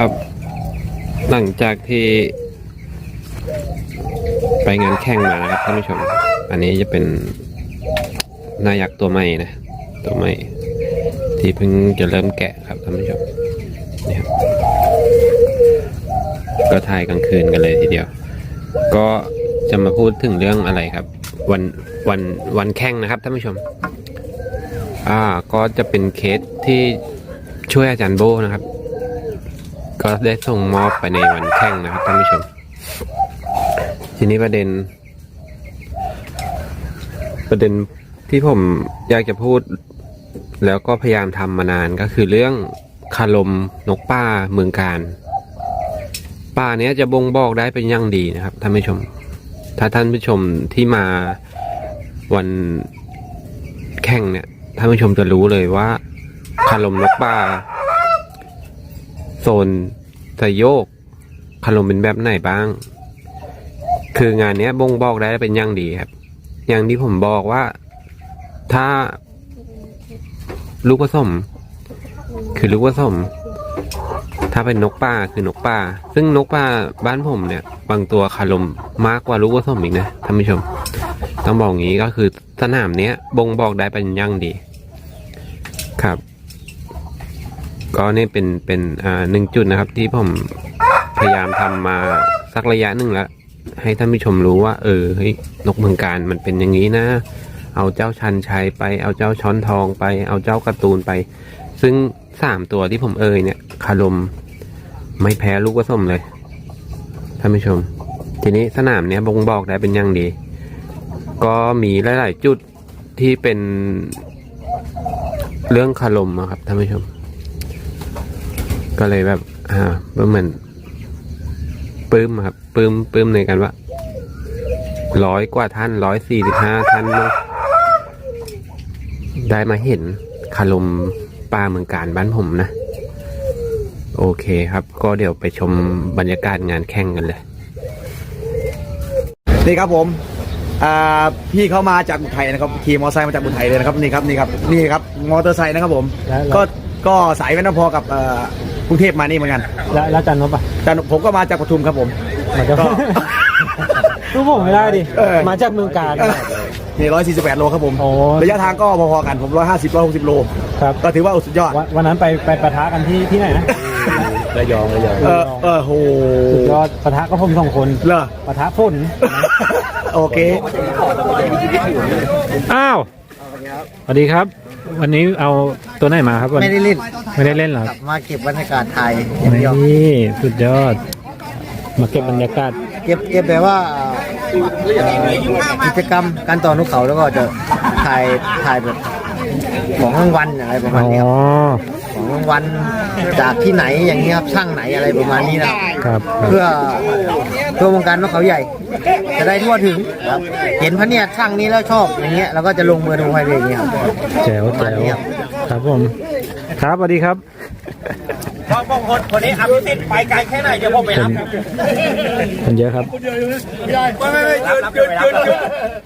ครับหลังจากที่ไปงานแข่งมานะครับท่านผู้ชม อันนี้จะเป็นนายักษ์ตัวใหม่นะ ตัวใหม่ ที่เพิ่งจะเริ่มแกะครับท่านผู้ชมนี่ครับก็ถ่ายกลางคืนกันเลยทีเดียว ก็จะมาพูดถึงเรื่องอะไรครับ วันวันวันแข่งนะครับท่านผู้ชม อ่าก็จะเป็นเคสที่ช่วยอาจารย์โบนะครับ ก็ได้ส่งมอบไปในวันแข่งนะครับท่านผู้ชม ทีนี้ประเด็น ประเด็นที่ผมอยากจะพูด แล้วก็พยายามทำมานานก็คือเรื่องคารมนกป้าเมืองการป่าเนี้ยจะบ่งบอกได้เป็นอย่างดีนะครับท่านผู้ชม ถ้าท่านผู้ชมที่มาวันแข่งเนี่ยท่านผู้ชมจะรู้เลยว่าคารมนกป่า โซนสยโยกคารมเป็นแบบไหนบ้าง คืองานเนี้ยบ่งบอกได้เป็นอย่างดีครับ อย่างที่ผมบอกว่าถ้าลูกผสม คือลูกผสม ถ้าเป็นนกป่าคือนกป่า ซึ่งนกป่าบ้านผมเนี่ย บางตัวคารมมากกว่าลูกผสมอีกนะท่านผู้ชม ต้องบอกงี้ก็คือสนามเนี้ยบ่งบอกได้เป็นอย่างดี ครับ ก็นี่เป็นเป็นอ่าหนึ่งจุดนะครับ ที่ผมพยายามทำมาสักระยะหนึ่งแล้วให้ท่านผู้ชมรู้ว่า เออเฮ้ยนกเมืองการมันเป็นอย่างนี้นะ เอาเจ้าชันชัยไป เอาเจ้าช้อนทองไป เอาเจ้าการ์ตูนไป ซึ่งสามตัวที่ผมเอ่ยเนี่ยคารมไม่แพ้ลูกผสมเลยท่านผู้ชม ทีนี้สนามเนี้ยบ่งบอกได้เป็นอย่างดี ก็มีหลาย ๆ จุดที่เป็นเรื่องคารมอะครับท่านผู้ชม ก็เลยแบบ อ่าเหมือนปลื้มอะครับปลื้มปลื้มในกันว่าร้อยกว่าท่านร้อยสี่สิบห้าท่านเนอะได้มาเห็นคารมป่าเมืองการบ้านผมนะ โอเคครับ ก็เดี๋ยวไปชมบรรยากาศงานแข่งกันเลยนี่ครับผมอ่าพี่เขามาจากอุทัยนะครับขี่มอเตอร์ไซค์มาจากอุทัยเลยนะครับนี่ครับนี่ครับนี่ครับมอเตอร์ไซค์นะครับผมแล้วแล้วก็ก็สายแม่น้ำพอกับเอ่อ กรุงเทพมานี่เหมือนกันแล้วแล้วอาจันนบอะแต่ผมก็มาจากปทุมครับผมมันจะก็ รู้ผมไม่ได้ดิ เออ มาจากเมืองการนี่ร้อยสี่สิบแปดโลครับผม โอ้ ระยะทางก็พอๆกันผมร้อยห้าสิบร้อยหกสิบโล ครับ ก็ถือว่าสุดยอด วันวันนั้นไปไปปะทะกันที่ที่ไหนนะ ระยองระยองเออเออโหสุดยอดปะทะก็ผมสองคนเลอ ปะทะฝน โอเค อ้าว สวัสดีครับ วันนี้เอาตัวไหนมาครับวันไม่ได้เล่นไม่ได้เล่นเหรอกลับมาเก็บบรรยากาศไทยอย่างเดียวนี่สุดยอด มาเก็บบรรยากาศ เก็บเก็บแบบว่าเอ่อกิจกรรมการต่อนกเขาแล้วก็จะถ่ายถ่ายแบบของรางวัลอะไรประมาอ๋ณอนี้ครับ ของรางวัลจากที่ไหนอย่างนี้ยครับช่างไหนอะไรประมาณนี้นะครับครับเพื่อเพื่อวงการนกเขาใหญ่ จะได้ทั่วถึงครับเห็นพระเนี่ยช่างนี้แล้วชอบอย่างเงี้ยเราก็จะลงมือดูให้เลยอย่างเงี้ยครับแจ๋วแจ๋วครับผม ครับสวัสดีครับ พอบอกคนคนนี้อภิสิทธิ์ไปไกลแค่ไหนเดี๋ยวผมไปรับคนเยอะครับไม่ไม่ไม่ยืนยืนยืนยืน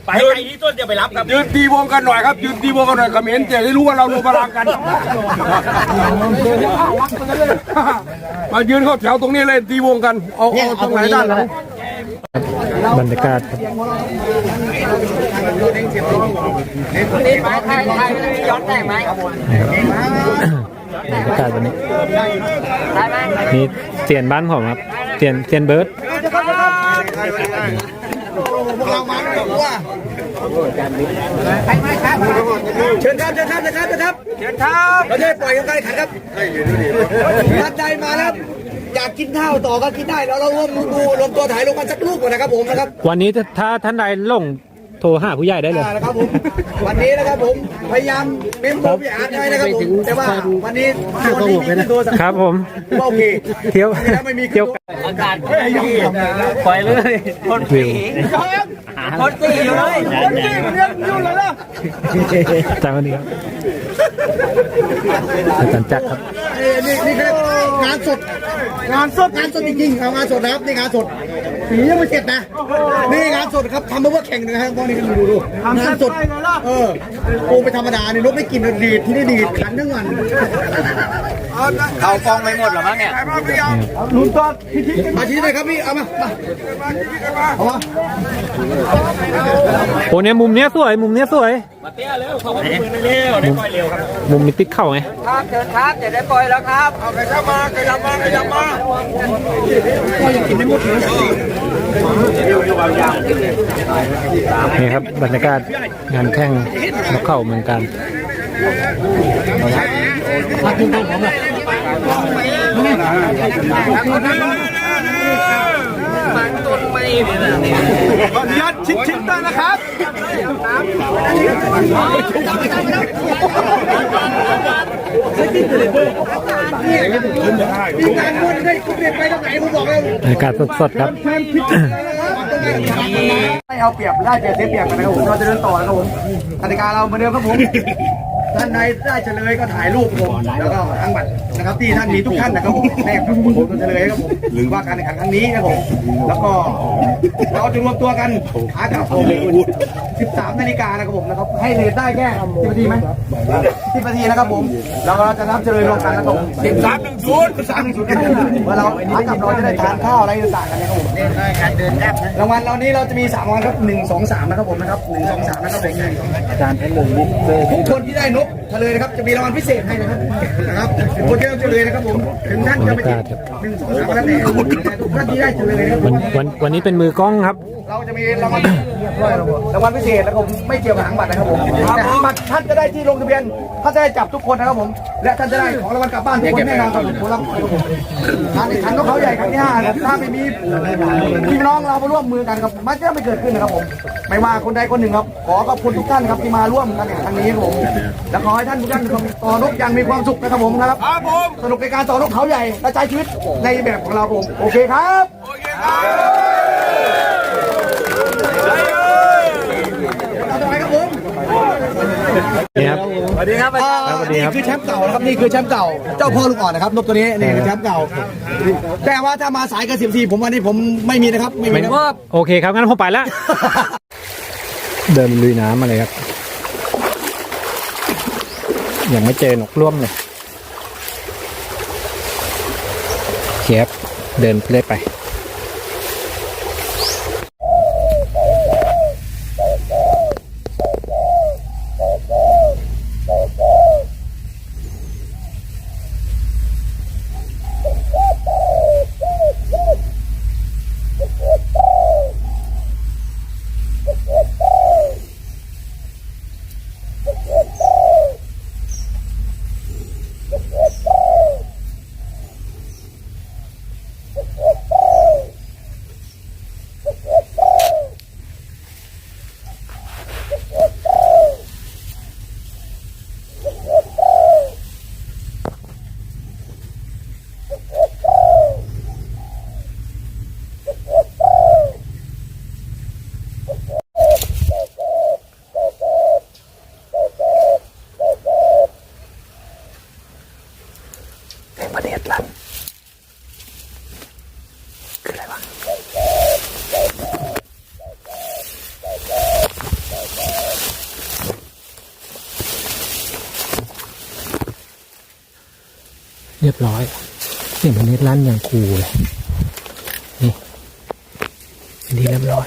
ไปไกลที่ต้นเดี๋ยวไปรับครับยืนตีวงกันหน่อยครับยืนตีวงกันหน่อยเขมรจะได้รู้ว่าเรารวมพลังกันมายืนเข้าแถวตรงนี้เลยตีวงกันเอาเนี่ยเอาตเอารงตรไหนงนี้ด้านหเลลังยบรรยากาศครับบรรยากาศวันนี้นี่เตียนบ้านผมครับเตียนเตียนเบิร์ดเชิญครับเชิญครับเชิญครับเชิญครับเชิญครับเราจะได้ปล่อยกันขันครับท่านใดมาแล้วอยากกินข้าวต่อก็กินได้แล้วเราร่วมดูรวมตัวถ่ายลงกันสักลูกก่อนนะครับผมนะครับ วันนี้ถ้าถ้าท่านใดลง โทรหาผู้ใหญ่ได้เลย อ่านะครับผมวันนี้นะครับผมพยายามเมมโมพี่อาร์ตไว้นะครับผมแต่ว่าวันนี้วันนี้มีโทรศัพท์ครับผมโอเคเที่ยวถ้าไม่มีเที่ยว อากาศไม่ยอมปล่อยเลยคนวิวคนตีอยู่เลยคนตีมันยังอยู่เลยนะจางวันนี้ครับอาจารย์จักรครับ นี่นี่คืองานสดงานสดงานสดจริงๆเอางานสดนะครับนี่งานสด สียังไม่เสร็จนะ นี่งานสดครับทำมาเพื่อแข่งนะครับพวกนี้ดูดูดูงานสดเออโอ้ไปธรรมดาเนี่ยรถไม่กินดีดที่นี่ดีดขันทั้งวัน เขาฟองไปหมดหรอมั้งเนี่ยลุ้นต้นพิธีมาชี้เลยครับพี่ เอามามาเอามาโอ้เนี่ยมุมเนี้ยสวย มุมเนี้ยสวยมุมมุมมีติดเข่าไงครับเชิญครับจะได้ปล่อยแล้วครับ เอาไปเข้ามาขยับมาขยับมาก็ยังกินได้หมดเลยนี่ครับบรรยากาศงานแข่งนกเข่าเมืองการ ขออนุญาตชิดๆด้วยนะครับมีการพูดได้คุณเปลี่ยนไปตรงไหนผมบอกเลยบรรยากาศสดๆครับไม่เอาเปรียบได้เปรียบเสียเปรียบกันนะครับผมเราจะเดินต่อนะครับผมกติกาเราเหมือนเดิมครับผม ท่านใดได้เฉลยก็ถ่ายรูปผมแล้วก็ทั้งบัตร นะครับที่ท่านมีทุกท่านนะครับผมแนบกับผมเฉลยครับผมหรือว่าการแข่งขันครั้งนี้นะครับผมแล้วก็เราจะรวมตัวกันหากับผม13นาฬิกานะครับผมนะครับให้เลทได้แค่10นาทีไหม10นาทีนะครับผมเราเราจะนับเฉลยรวมกันนะครับผม13 10 13 10เมื่อเราหากับเราจะได้ทานข้าวอะไรต่างๆกันนะครับผมรางวัลเรานี้เราจะมีสามรางวัลครับหนึ่งสองสามนะครับผมนะครับหนึ่งสองสามนะครับผมอาจารย์เพชรลงทุกคนที่ได้นกเฉลยนะครับจะมีรางวัลพิเศษให้นะครับนะครับคนที่เราเฉลยนะครับผมถึงท่านจะไม่ติดหนึ่งสองสามก็แล้วแต่แต่ทุกท่านที่ได้เฉลยนะครับวันวันวันนี้เป็นมือกล้องครับ เราจะมีรางวัลรางวัลพิเศษแล้วผมไม่เกี่ยวกับหางบัตรนะครับผมแต่หางบัตรท่านจะได้ที่ลงทะเบียนท่านจะได้จับทุกคนนะครับผม และท่านจะได้ของรางวัลกลับบ้านทุกคนแน่นอนครับผมผมรับครับผมการแข่งขันนกเขาใหญ่ครั้งที่ห้านะครับถ้าไม่มีพี่น้องเรามาร่วมมือกันครับมันจะไม่เกิดขึ้นนะครับผมไม่ว่าคนใดคนหนึ่งครับ ขอขอบคุณทุกท่านครับที่มาร่วมกันแข่งขันครั้งนี้ครับผมและขอให้ท่านทุกท่านต่อนกอย่างมีความสุขนะครับผมนะครับสนุกในการต่อนกเขาใหญ่และใช้ชีวิตในแบบของเราครับผม โอเคครับต่อไปครับผมนี่ครับสวัสดีครับสวัสดีครับนี่คือแชมป์เก่านะครับนี่คือแชมป์เก่า เจ้าพ่อลูกอ่อนนะครับนกตัวนี้นี่คือแชมป์เก่า แต่ว่าถ้ามาสายกับสิบสี่ผมวันนี้ผมไม่มีนะครับไม่มีนะครับโอเคครับงั้นผมไปแล้วเดินลุยน้ำมาเลยครับ ยังไม่เจอนกร่วมเลย เคียบเดินเรื่อยไป รียบร้อยเสียงประเด็ดลั่นอย่างคูเลยนี่อันนี้เรียบร้อย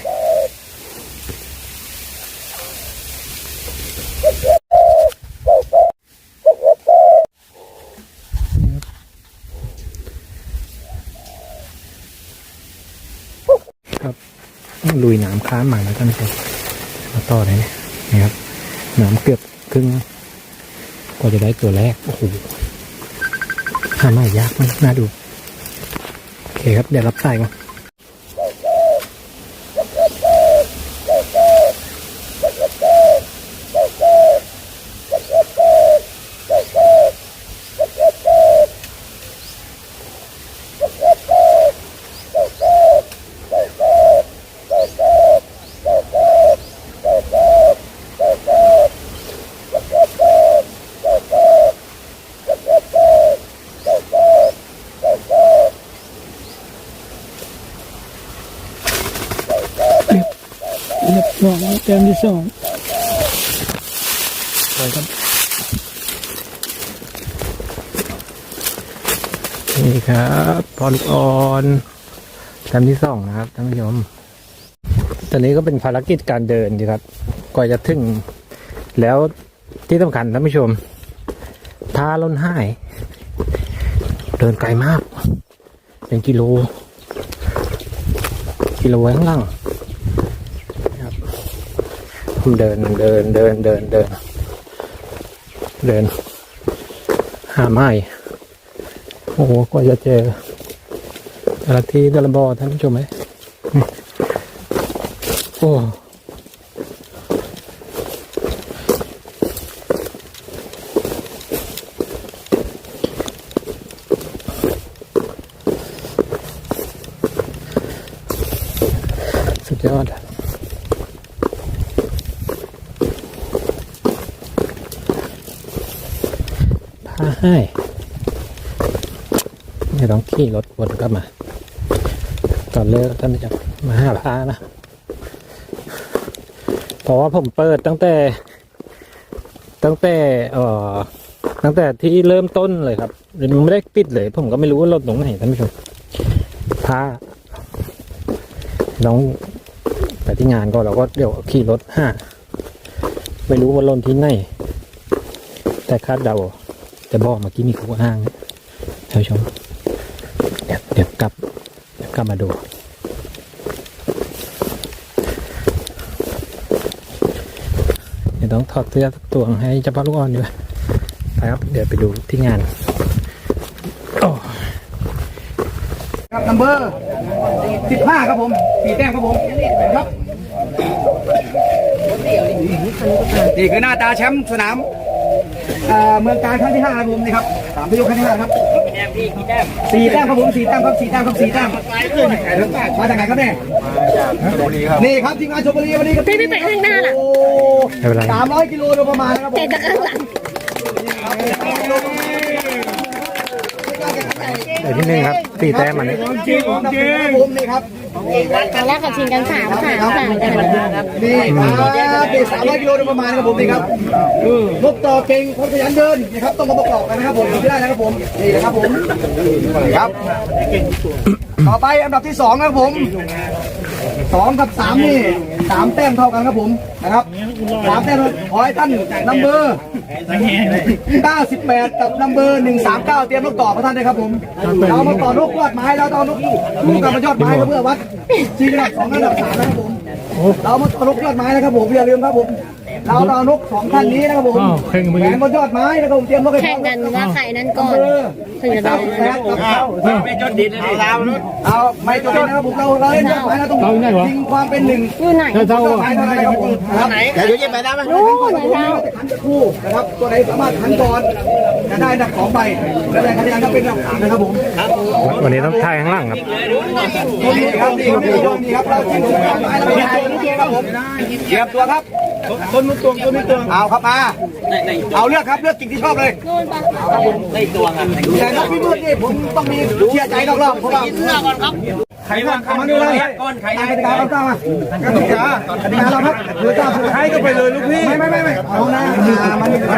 ครับลุยหน้ำข้ามมาแล้วท่านผู้ชมมาต่อเลยเนี่ยนี่ครับหน้ำเกือบครึ่งกว่าจะได้ตัวแรก โอ้โห หาไม่ยากมากน่าดู โอเคครับ เดี๋ยวรับสายก่อน เรียบร้อยแต้มที่สองไปครับนี่ครับพอลูกอ่อนแต้มที่สองนะครับท่านผู้ชมตอนนี้ก็เป็นภารกิจการเดินดีครับกว่าจะถึง แล้วที่สำคัญท่านผู้ชมท้าล้นห้าย เดินไกลมาก เป็นกิโล กิโลข้างล่าง เดินเดินเดินเดินเดิน เดิน หาไม้โอ้โหกว่าจะเจอแต่ละทีแต่ละบอท่านผู้ชมไหมโอ้สุดยอด ให้ไม่ต้องขี่รถวนกลับมา ตอนเลิกท่านจะมาหาพานะ เพราะว่าผมเปิดตั้งแต่ ตั้งแต่เอ่อตั้งแต่ที่เริ่มต้นเลยครับยังไม่ได้ปิดเลย ผมก็ไม่รู้ว่ารถตรงไหนท่านผู้ชมพาน้องไปที่งานก็เราก็เดี๋ยวขี่รถห้าไม่รู้ว่าลนที่ไหนแต่คาดเดา จะบอกเมื่อกี้มีเขาอ้างท่านผู้ชมเดี๋ยวเดี๋ยวกลับเดี๋ยวกลับมาดู เดี๋ยวต้องถอดเสื้อสักตัวให้เจ้าพ่อลูกอ่อนดีกว่าไปครับ เดี๋ยวไปดูที่งานโอ้ครับนัมเบอร์สิบห้าครับผมสี่แต้มครับผมครับนี่คือหน้าตาแชมป์สนาม เอ่อเมืองการครั้งที่ห้าครับผมนี่ครับสามพิโยครั้งที่ห้าครับสี่แต้มครับผมสี่แต้มครับสี่แต้มครับสี่แต้มมาจากไหนครับเนี่ยนี่ครับทีมงานชมบุรีวันนี้ครับพี่ไม่ไปข้างหน้าล่ะโอ้ไม่เป็นไร สามร้อยกิโลโดยประมาณนะครับผม แต่จากข้างหลังเดี๋ยวที่หนึ่งครับสี่แต้มมันนี้ จริงของจริง ผมนี่ครับ เอนแรกเขอชิงกันสามสามสามกันนี่ครับนี่สามร้อยกิโลโดยประมาณนะครับผมนี่ครับนกต่อเก่งคนขยันเดินนะครับต้องมาประกอบกันนะครับผมไม่ได้นะครับผมนี่นะครับผมครับ ต่อไปอันดับที่สองนะครับผมสองกับสามนี่ สามแต้มเท่ากันครับผมนะครับสามแต้มขอให้ท่านนัมเบอร์98กับนัมเบอร์139 เตรียมนกต่อพระท่านด้วยครับผมเรามาต่อนกยอดไม้เราต้องนกลูกกับมายอดไม้เพื่อวัดชิงอันดับสองอันดับสามนะครับผมเรามาต่อนกยอดไม้นะครับผมอย่าลืมครับผมเราต่อนกสองท่านนี้นะครับผมแข่งบนยอดไม้นะครับผมเตรียมนกให้พแข่ร้งอมกันว่าใครนั้นก่อนถึงจะ ได้ไม่จดดินเอาเอาไม่จดดินนะครับผมเราเราเล่นยอดไม้เราต้องยิงความเป็นหนึ่งอยู่ไหนเท่าไม้เท่านั้นนะครับผมครับไหนเดี๋ยวยิงไปได้ไหมรู้ไหนเท้าขันจะคู่นะครับตัวไหนสามารถขันก่อนจะได้อันดับสองไปแล้วแต่คะแนนก็เป็นอันดับสามนะครับผมวันนี้ต้องถ่ายข้างหลังครับนี่ครับนี่ครับนี่ครับเรายิงยอดไม้เราไปถ่ายตัวครับผมเตรียมตัวครับต้นนุตัวต้นนุตัวเอาครับมาเอาเลือกครับเลือกกิ่งที่ชอบเลยนู่นปะแต่นักพิมืดนี่ผมต้องมีเชื่อใจนอกรอบเพราะว่าใครว่างมาดูเลยก้อนใครกติกาเราตั้งมากติกากติกาเราครับเรือจ้าใครก็ไปเลยลูกพี่ไม่ไม่ไม่ไม่เอานะ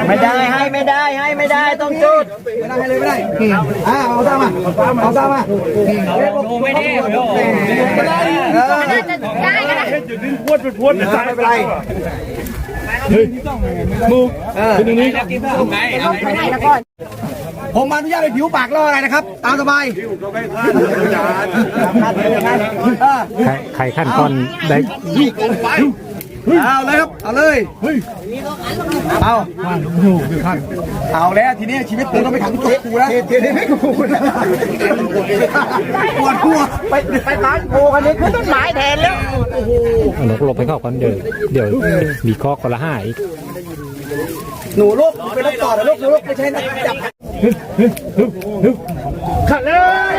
ไม่ได้ให้ไม่ได้ให้ไม่ได้ต้องจุดไม่ได้ให้เลยไม่ได้อ่าเอาตั้งมาเอาตั้งมาไม่ได้ไม่ได้เออน่าจะได้ก็ได้ไม่เป็นไรได้แล้วก่อน ผมอนุญาตไปผิวปากล่ออะไรนะครับ ตามสบายเออใครใครขั้นก่อนได้เอาเลยครับ เอาเลย เอาเอาแล้วทีนี้ชีวิตกูต้องไปขังตัวกูแล้วทีนี้ไม่กูนะปวดหัวไปไปร้านกูอันนี้คือต้นไม้แทนแล้วเอานกหลบให้เข้าก่อนเดี๋ยวเดี๋ยวมีข้อคนละห้าอีกหนูลูกเป็นลูกต่อแต่ลูกหนูลูกไม่ใช่นักจับ ขัดเลย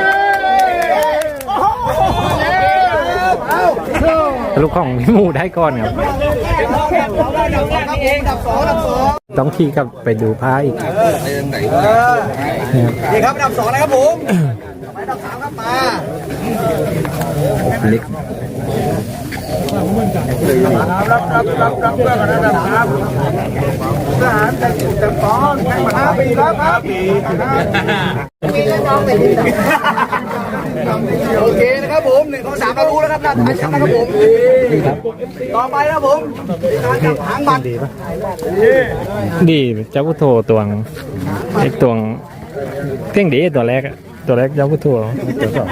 ลูกของพี่หมูได้ก่อนครับต้องขี่กลับไปดูผ้าอีกนี่ครับดับสองนะครับผมดับสามครับมา เล็กทหารแต่แต่สองแข่งมาห้าปีแล้วครับโอเคนะครับผมหนึ่งสองสามเรารู้แล้วครับหน้าตาชัดนะครับผมต่อไปนะครับผมการจับหางบัตรดีเจ้าพุทโธตวงไอ้ตวงเที่ยงดีตัวแรกอะตัวแรกเจ้าพุทโธตัวสอง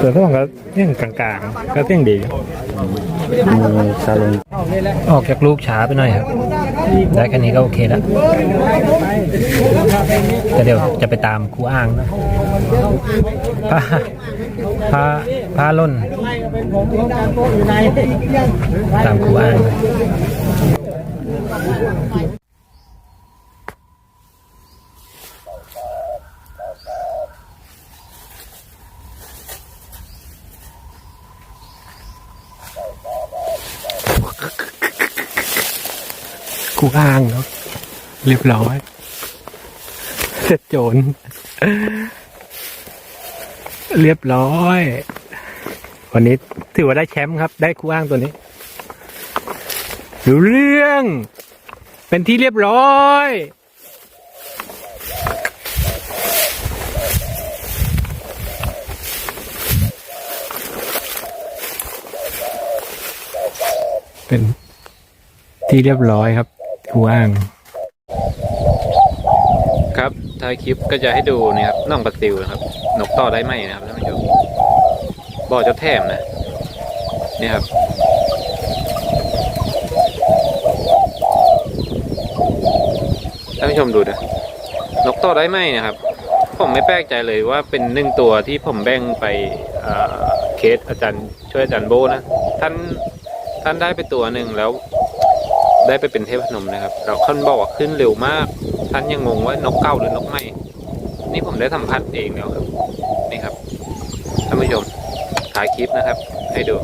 ตัวสองก็เที่ยงกลางๆ ก็เที่ยงดีออกจากลูกช้าไปหน่อยครับ ได้แค่นี้ก็โอเคแล้วแต่เดี๋ยวจะไปตามครูอ้างนะพาพาพาล่น ตามครูอ้าง กูอ้างเนาะเรียบร้อย เสร็จโจรเรียบร้อย วันนี้ถือว่าได้แชมป์ครับ ได้คู่อ้างตัวนี้รู้เรื่อง เป็นที่เรียบร้อยเป็นที่เรียบร้อยครับ คู่อ้างครับท้ายคลิปก็จะให้ดูนะครับน่องปลาซิวนะครับ นกต่อได้ไหมนะครับท่านผู้ชมบ่อเจ้าแถมนะนี่ครับท่านผู้ชมดูนะนกต่อได้ไหมนะครับ ผมไม่แปลกใจเลยว่าเป็นหนึ่งตัวที่ผมแบ่งไปเเคสอาจารย์ช่วยอาจารย์โบนะท่านท่านได้ไปตัวหนึ่งแล้ว ได้ไปเป็นเทพนมนะครับ เราท่านบอกว่าขึ้นเร็วมาก ท่านยังงงว่านกเก้าหรือนกใหม่ นี่ผมได้สัมผัสเองแล้วครับ นี่ครับท่านผู้ชมถ่ายคลิปนะครับ ให้ดู